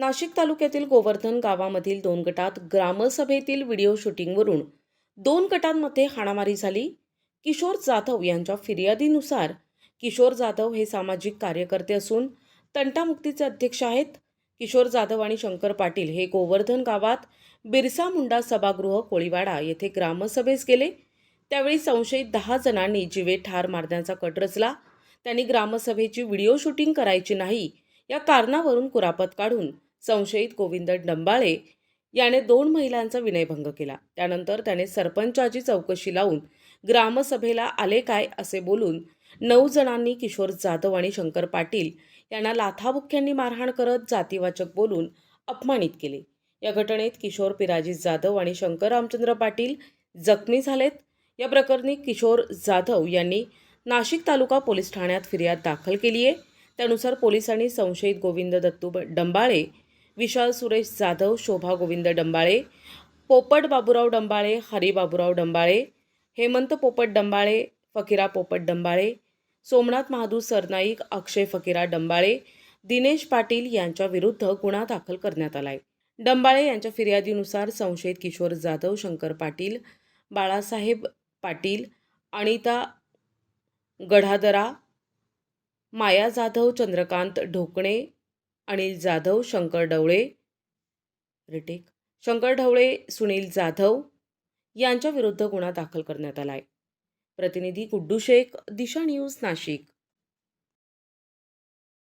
नाशिक तालुक्यातील गोवर्धन गावामधील दोन गटात ग्रामसभेतील व्हिडिओ शूटिंगवरून दोन गटांमध्ये हाणामारी झाली. किशोर जाधव यांच्या फिर्यादीनुसार किशोर जाधव हे सामाजिक कार्यकर्ते असून तंटामुक्तीचे अध्यक्ष आहेत. किशोर जाधव आणि शंकर पाटील हे गोवर्धन गावात बिरसा मुंडा सभागृह कोळीवाडा येथे ग्रामसभेस गेले. त्यावेळी संशयित दहा जणांनी जिवे ठार मारण्याचा कट रचला. त्यांनी ग्रामसभेची व्हिडिओ शूटिंग करायची नाही या कारणावरून कुरापत काढून संशयित गोविंद डंबाळे याने दोन महिलांचा विनयभंग केला. त्यानंतर त्याने सरपंचाची चौकशी लावून ग्रामसभेला आले काय असे बोलून नऊ जणांनी किशोर जाधव आणि शंकर पाटील यांना लाथाबुक्क्यांनी मारहाण करत जातीवाचक बोलून अपमानित केले. या घटनेत किशोर पिराजी जाधव आणि शंकर रामचंद्र पाटील जखमी झालेत. या प्रकरणी किशोर जाधव यांनी नाशिक तालुका पोलीस ठाण्यात फिर्याद दाखल केली आहे त्यानुसार पोलिसांनी संशयित गोविंद दत्तू डंबाळे विशाल सुरेश जाधव शोभा गोविंद डंबाळे पोपट बाबुराव डंबाळे हरी बाबुराव डंबाळे हेमंत पोपट डंबाळे फकीरा पोपट डंबाळे सोमनाथ महादू सरनाईक अक्षय फकीरा डंबाळे दिनेश पाटील यांच्या विरुद्ध गुन्हा दाखल करण्यात आलाय. डंबाळे यांच्या फिर्यादीनुसार संशयित किशोर जाधव शंकर पाटील बाळासाहेब पाटील अनिता गढादरा माया जाधव चंद्रकांत ढोकणे अनिल जाधव शंकर ढवळे रिटेक शंकर ढवळे सुनील जाधव यांच्या विरुद्ध गुन्हा दाखल करण्यात आला आहे प्रतिनिधी गुड्डू शेख दिशा न्यूज नाशिक.